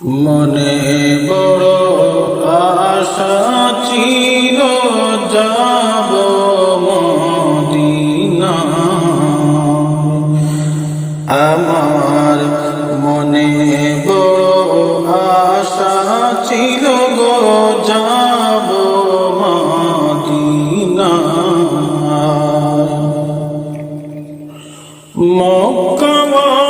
মনে বড় আশা ছিল যাব মদিনা আমার মনে বড় আশা ছিল গো যাব মদিনা মক্কাওয়ালা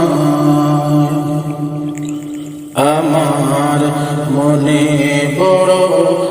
মনে বড়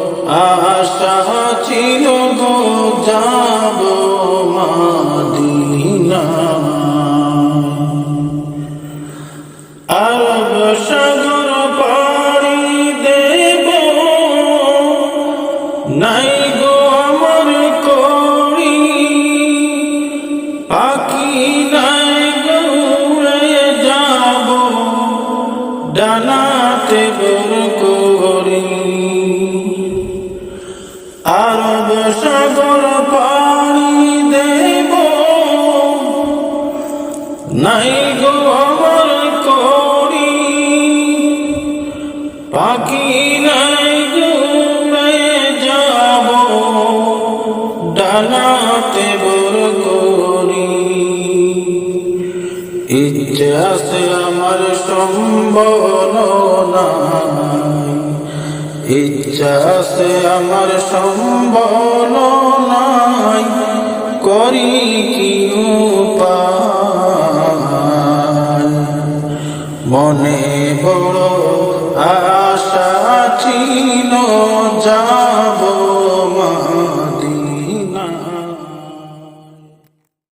আরব সাগর পাড়ি দেব। নাই গো করি। পাখি নাই যাব। ডানাতে বর করি। ইচ্ছে আছে আমার সম্বল নাই ইচ্ছা আছে আমার সম্বল নাই করি কি মনে বড় আশা ছিল যাব